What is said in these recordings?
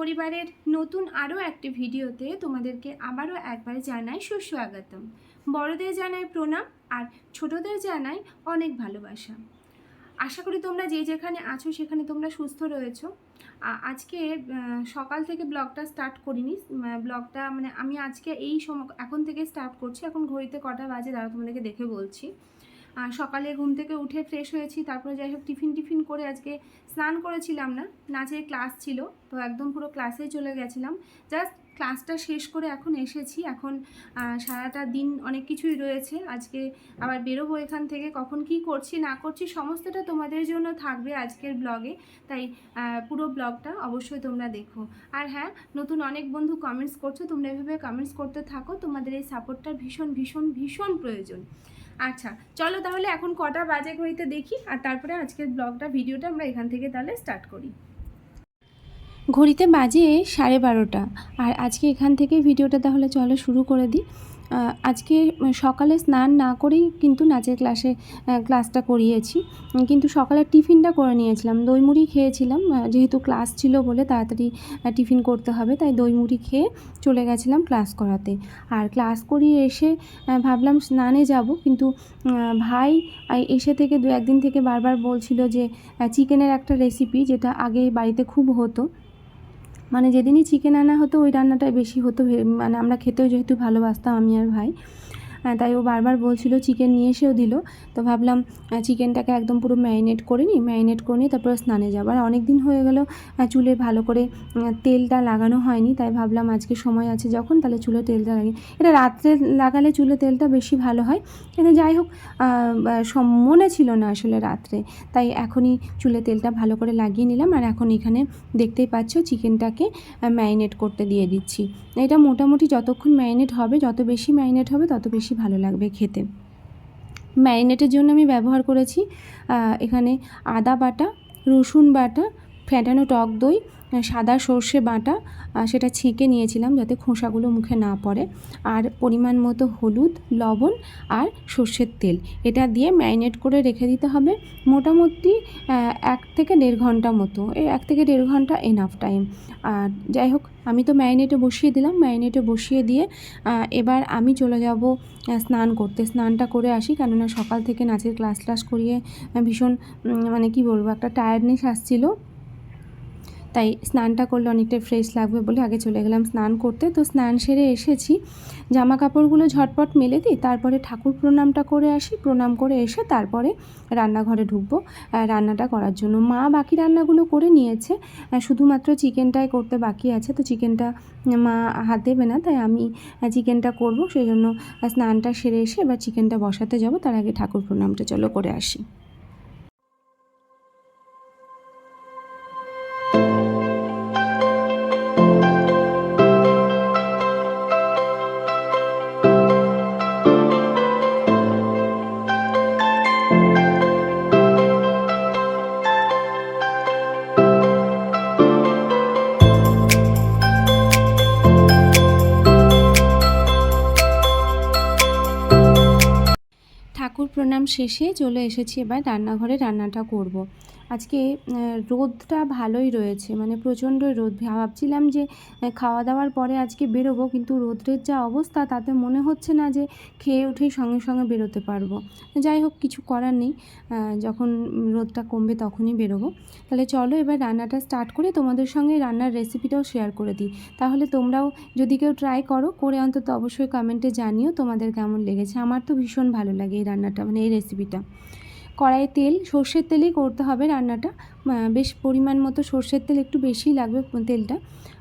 পরিবারের নতুন আরও একটি ভিডিওতে তোমাদেরকে আবারও একবার জানাই সুস্বাগতম। বড়দের জানাই প্রণাম আর ছোটদের জানাই অনেক ভালোবাসা। আশা করি তোমরা যে যেখানে আছো সেখানে তোমরা সুস্থ রয়েছো। আজকে সকাল থেকে ব্লগটা স্টার্ট করিনি। ব্লগটা মানে আমি আজকে এই সম, এখন থেকে স্টার্ট করছি। এখন ঘড়িতে কটা বাজে দাঁড়া তোমাদেরকে দেখে বলছি। সকালে ঘুম থেকে উঠে ফ্রেশ হয়েছি, তারপরে যাই হোক টিফিন টিফিন করে আজকে স্নান করেছিলাম না, নাচের ক্লাস ছিল, তো একদম পুরো ক্লাসেই চলে গেছিলাম। জাস্ট ক্লাসটা শেষ করে এখন এসেছি। এখন সারাটা দিন অনেক কিছুই রয়েছে। আজকে আবার বেরোবো এখান থেকে। কখন কি করছি, না করছি, সমস্তটা তোমাদের জন্য থাকবে আজকের ব্লগে। তাই পুরো ব্লগটা অবশ্যই তোমরা দেখো। আর হ্যাঁ নতুন অনেক বন্ধু কমেন্টস করছ, তোমরা এভাবে কমেন্টস করতে থাকো। তোমাদের এই সাপোর্টটা ভীষণ ভীষণ ভীষণ প্রয়োজন। আচ্ছা চলো তাহলে এখন কটা বাজে ঘড়িতে দেখি। আর তারপরে আজকের ব্লগটা, ভিডিওটা আমরা এখান থেকে তাহলে স্টার্ট করি। ঘড়িতে বাজে সাড়ে বারোটা। আর আজকে এখান থেকে ভিডিওটা তাহলে চলো শুরু করে দিই। আজকে সকালে স্নান না করেই কিন্তু নাচের ক্লাসে ক্লাসটা করিয়েছি। কিন্তু সকালে টিফিনটা করে নিয়েছিলাম। দই মুড়ি খেয়েছিলাম। যেহেতু ক্লাস ছিল বলে তাড়াতাড়ি টিফিন করতে হবে, তাই দই মুড়ি খেয়ে চলে গেছিলাম ক্লাস করাতে। আর ক্লাস করিয়ে এসে ভাবলাম স্নানে যাব। কিন্তু ভাই এসে থেকে দু একদিন থেকে বারবার বলছিল যে চিকেনের একটা রেসিপি যেটা আগে বাড়িতে খুব হতো। মানে যেদিনই চিকেন আনা হতো, ওই রান্নাটাই বেশি হতো। মানে আমরা খেতেও যেহেতু ভালোবাসতাম, আমি আর ভাই। তাই ও বারবার বলছিল চিকেন নিয়ে এসেও দিল। তো ভাবলাম চিকেনটাকে একদম পুরো ম্যারিনেট করে নিই ম্যারিনেট করে নিই তারপরে স্নানে যাব। আর অনেক দিন হয়ে গেল চুলে ভালো করে তেলটা লাগানো হয়নি, তাই ভাবলাম আজকে সময় আছে যখন, তাহলে চুলে তেলটা লাগিয়ে এটা রাত্রে লাগালে চুলে তেলটা বেশি ভালো হয়। কিন্তু যাই হোক মনে ছিল না আসলে রাত্রে। তাই এখনই চুলে তেলটা ভালো করে লাগিয়ে নিলাম। আর এখন এখানে দেখতেই পাচ্ছ চিকেনটাকে ম্যারিনেট করতে দিয়ে দিচ্ছি। এটা মোটামুটি যতক্ষণ ম্যারিনেট হবে, যত বেশি ম্যারিনেট হবে, তত বেশি ভালো লাগবে খেতে। ম্যারিনেটের জন্য আমি ব্যবহার করেছি এখানে আদা বাটা, রসুন বাটা ফ্যাটানো টক দই সাদা সর্ষে বাটা সেটা ছেঁকে নিয়েছিলাম যাতে খোসাগুলো মুখে না পড়ে। আর পরিমাণ মতো হলুদ, লবণ আর সর্ষের তেল। এটা দিয়ে ম্যারিনেট করে রেখে দিতে হবে মোটামুটি এক থেকে দেড় ঘণ্টা মতো। এই এক থেকে দেড় ঘণ্টা এনাফ টাইম আর যাই হোক, আমি তো ম্যারিনেটে বসিয়ে দিলাম। ম্যারিনেটে বসিয়ে দিয়ে এবার আমি চলে যাব স্নান করতে। স্নানটা করে আসি, কেননা সকাল থেকে নাচের ক্লাস ক্লাস করিয়ে ভীষণ মানে কি বলব, একটা টায়ার্ডনেস আসছিল। তাই স্নানটা করলে অনেকটাই ফ্রেশ লাগবে বলে আগে চলে গেলাম স্নান করতে। তো স্নান সেরে এসেছি। জামা কাপড়গুলো ঝটপট মেলে দিই, তারপরে ঠাকুর প্রণামটা করে আসি। প্রণাম করে এসে তারপরে রান্নাঘরে ঢুকবো। রান্নাটা করার জন্য মা বাকি রান্নাগুলো করে নিয়েছে। শুধুমাত্র চিকেনটাই করতে বাকি আছে। তো চিকেনটা মা হাত দেবে না, তাই আমি চিকেনটা করব। সেই জন্য স্নানটা সেরে এসে এবার চিকেনটা বসাতে যাব। তার আগে ঠাকুর প্রণামটা চলো করে আসি। শেষে চলে এসেছি এবার রান্নাঘরে রান্নাটা করব। আজকে রোদটা ভালোই রয়েছে মানে প্রচণ্ড রোদ। ভাবছিলাম যে খাওয়া দাওয়ার পরে আজকে বেরোবো, কিন্তু রোদ্রের যা অবস্থা, তাতে মনে হচ্ছে না যে, খেয়ে উঠেই সঙ্গে সঙ্গে বেরোতে পারব। যাই হোক, কিছু করার নেই যখন রোদটা কমবে তখনই বেরোবো। তাহলে চলো, এবার রান্নাটা স্টার্ট করে তোমাদের সঙ্গে রান্নার রেসিপিটাও শেয়ার করে দিই। তাহলে তোমরাও যদি কেউ ট্রাই করো, করে অন্তত অবশ্যই কমেন্টে জানিও তোমাদের কেমন লেগেছে। আমার তো ভীষণ ভালো লাগে এই রান্নাটা মানে এই রেসিপিটা কড়াইয়ে তেল, সর্ষের তেলেই করতে হবে রান্নাটা। বেশ পরিমাণ মতো সর্ষের তেল একটু বেশি লাগবে তেলটা।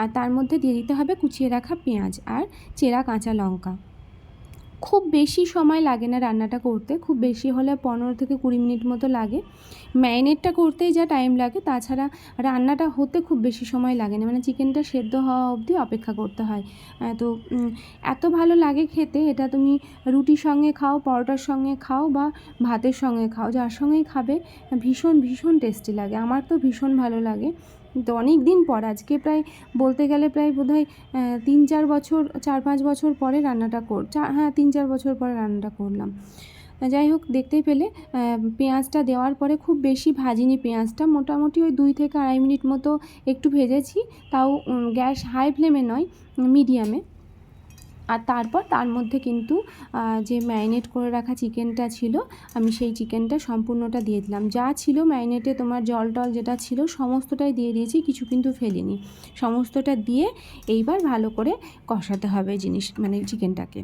আর তার মধ্যে দিয়ে দিতে হবে কুচিয়ে রাখা পেঁয়াজ আর চেরা কাঁচা লঙ্কা। খুব বেশি সময় লাগে না রান্নাটা করতে। খুব বেশি হলে পনেরো থেকে কুড়ি মিনিট মতো লাগে। ম্যারিনেটটা করতেই যা টাইম লাগে, তাছাড়া রান্নাটা হতে খুব বেশি সময় লাগে না। মানে চিকেনটা সেদ্ধ হওয়া অবধি অপেক্ষা করতে হয়। তো এত ভালো লাগে খেতে, এটা তুমি রুটির সঙ্গে খাও, পরোটার সঙ্গে খাও বা ভাতের সঙ্গে খাও, যার সঙ্গেই খাবে, ভীষণ ভীষণ টেস্টি লাগে। আমার তো ভীষণ ভালো লাগে। তো অনেক দিন পর, আজকে প্রায় বলতে গেলে প্রায় বোধহয় তিন চার বছর, চার পাঁচ বছর পরে রান্নাটা কর হ্যাঁ তিন চার বছর পরে রান্নাটা করলাম। যাই হোক, দেখতে পেলে পেঁয়াজটা দেওয়ার পরে খুব বেশি ভাজিনি পেঁয়াজটা, মোটামুটি ওই দুই থেকে আড়াই মিনিট মতো একটু ভেজেছি, তাও গ্যাস হাই ফ্লেমে নয়, মিডিয়ামে। আর তারপর তার মধ্যে কিন্তু যে ম্যারিনেট করে রাখা চিকেনটা ছিল, আমি সেই চিকেনটা সম্পূর্ণটা দিয়ে দিলাম। যা ছিল ম্যারিনেটে তোমার জল টল যেটা ছিল সমস্তটাই দিয়ে দিয়েছি, কিছু কিন্তু ফেলিনি। সমস্তটা দিয়ে এইবার ভালো করে কষাতে হবে জিনিস মানে চিকেনটাকে।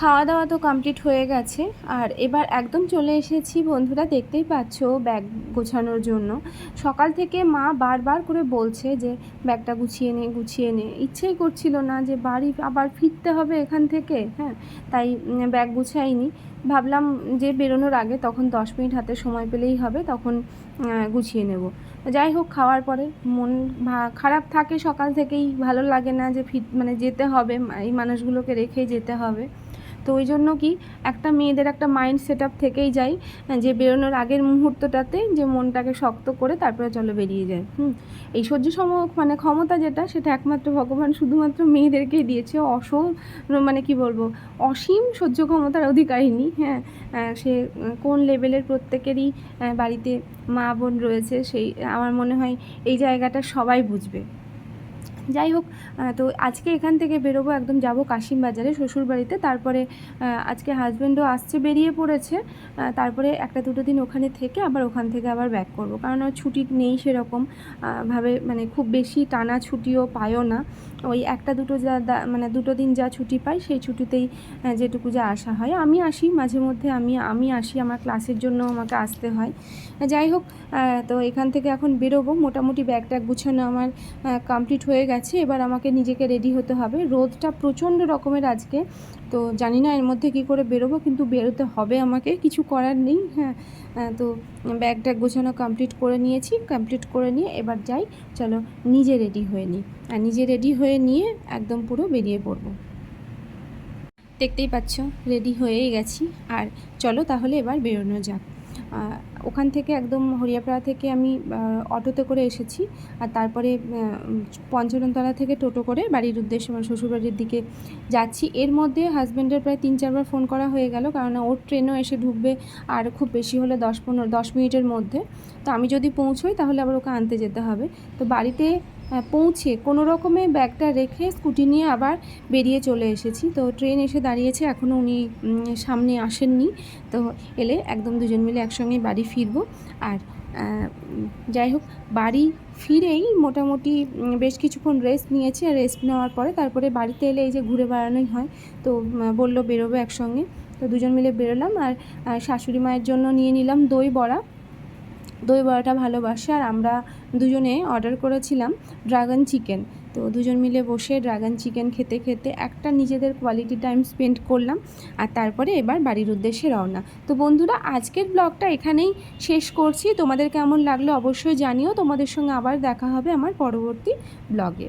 খাওয়া দাওয়া তো কমপ্লিট হয়ে গেছে। আর এবার একদম চলে এসেছি বন্ধুরা, দেখতেই পাচ্ছ ব্যাগ গোছানোর জন্য। সকাল থেকে মা বারবার করে বলছে যে, ব্যাগটা গুছিয়ে নে গুছিয়ে নে। ইচ্ছেই করছিল না যে বাড়ি আবার ফিরতে হবে এখান থেকে হ্যাঁ? তাই ব্যাগ গুছাইনি। ভাবলাম যে বেরোনোর আগে তখন দশ মিনিট হাতে সময় পেলেই হবে, তখন গুছিয়ে নেব। যাই হোক, খাওয়ার পরে মন খারাপ থাকে সকাল থেকেই, ভালো লাগে না যে ফিট মানে যেতে হবে, এই মানুষগুলোকে রেখেই যেতে হবে। তো ওই জন্য কি একটা মেয়েদের একটা মাইন্ড সেট আপ থেকেই যায়, যে বেরোনোর আগের মুহূর্তটাতে যে মনটাকে শক্ত করে তারপরে চলো বেরিয়ে যায় হুম। এই সহ্য সম মানে ক্ষমতা যেটা, সেটা একমাত্র ভগবান শুধুমাত্র মেয়েদেরকেই দিয়েছে। অস মানে কি বলব, অসীম সহ্য ক্ষমতার অধিকারিণী হ্যাঁ। সে, কোন লেভেলের প্রত্যেকেরই বাড়িতে মা বোন রয়েছে, সেই, আমার মনে হয় এই জায়গাটা সবাই বুঝবে। যাই হোক তো আজকে এখান থেকে বেরোবো, একদম যাব কাশিম বাজারে শ্বশুরবাড়িতে। তারপরে আজকে হাজব্যান্ডও আসছে, বেরিয়ে পড়েছে। তারপরে একটা দুটো দিন ওখানে থেকে আবার ওখান থেকে আবার ব্যাক করব। কারণ ছুটি নেই সেরকম ভাবে মানে খুব বেশি টানা ছুটিও পায়ও না। ওই একটা দুটো যা মানে দুটো দিন যা ছুটি পাই, সেই ছুটিতেই যেটুকু যা আসা হয়। আমি আসি, মাঝে মধ্যে আমি আমি আসি, আমার ক্লাসের জন্য আমাকে আসতে হয়। যাই হোক তো এখান থেকে এখন বেরোবো। মোটামুটি ব্যাগ ট্যাগ গুছানো আমার কমপ্লিট হয়ে গেছে। এবার আমাকে নিজেকে রেডি হতে হবে। রোদটা প্রচণ্ড রকমের আজকে, তো জানি না এর মধ্যে কী করে বেরোবো, কিন্তু বেরোতে হবে আমাকে, কিছু করার নেই হ্যাঁ। তো ব্যাগ ট্যাগ গোছানো কমপ্লিট করে নিয়েছি কমপ্লিট করে নিয়ে এবার যাই, চলো নিজে রেডি হয়ে নিই। আর নিজে রেডি হয়ে নিয়ে একদম পুরো বেরিয়ে পড়ব। দেখতেই পাচ্ছ রেডি হয়েই গেছি। আর চলো তাহলে এবার বেরোনো যাক। ওখান থেকে একদম হরিয়াপাড়া থেকে আমি অটোতে করে এসেছি। আর তারপরে পঞ্চরণতলা থেকে টোটো করে বাড়ির উদ্দেশ্যে আমার শ্বশুরবাড়ির দিকে যাচ্ছি। এর মধ্যে হাজব্যান্ডের প্রায় তিন, চারবার ফোন করা হয়ে গেল, কারণ ওর ট্রেনও এসে ঢুকবে আর খুব বেশি হলে দশ, পনেরো, দশ মিনিটের মধ্যে। তো আমি যদি পৌঁছোই তাহলে আবার ওকে আনতে যেতে হবে। তো বাড়িতে পৌঁছে কোনো রকমে ব্যাগটা রেখে স্কুটি নিয়ে আবার বেরিয়ে চলে এসেছি। তো ট্রেন এসে দাঁড়িয়েছে এখনও উনি সামনে আসেননি। তো এলে একদম দুজন মিলে একসঙ্গে বাড়ি ফিরবো। আর যাই হোক, বাড়ি ফিরেই মোটামুটি বেশ কিছুক্ষণ রেস্ট নিয়েছি। আর রেস্ট নেওয়ার পরে তারপরে বাড়িতে এলে এই যে ঘুরে বেড়ানোই হয়। তো বলল বেরোবো একসঙ্গে। তো দুজন মিলে বেরোলাম। আর শাশুড়ি মায়ের জন্য নিয়ে নিলাম দই বড়া। দই বড়াটা ভালোবাসে। আর আমরা দুজনে অর্ডার করেছিলাম ড্রাগন চিকেন তো দুজন মিলে বসে ড্রাগন চিকেন খেতে খেতে একটা নিজেদের কোয়ালিটি টাইম স্পেন্ড করলাম আর তারপরে এবার বাড়ির উদ্দেশ্যে রওনা। তো বন্ধুরা, আজকের ব্লগটা এখানেই শেষ করছি। তোমাদের কেমন লাগল অবশ্যই জানিও। তোমাদের সঙ্গে আবার দেখা হবে আমার পরবর্তী ব্লগে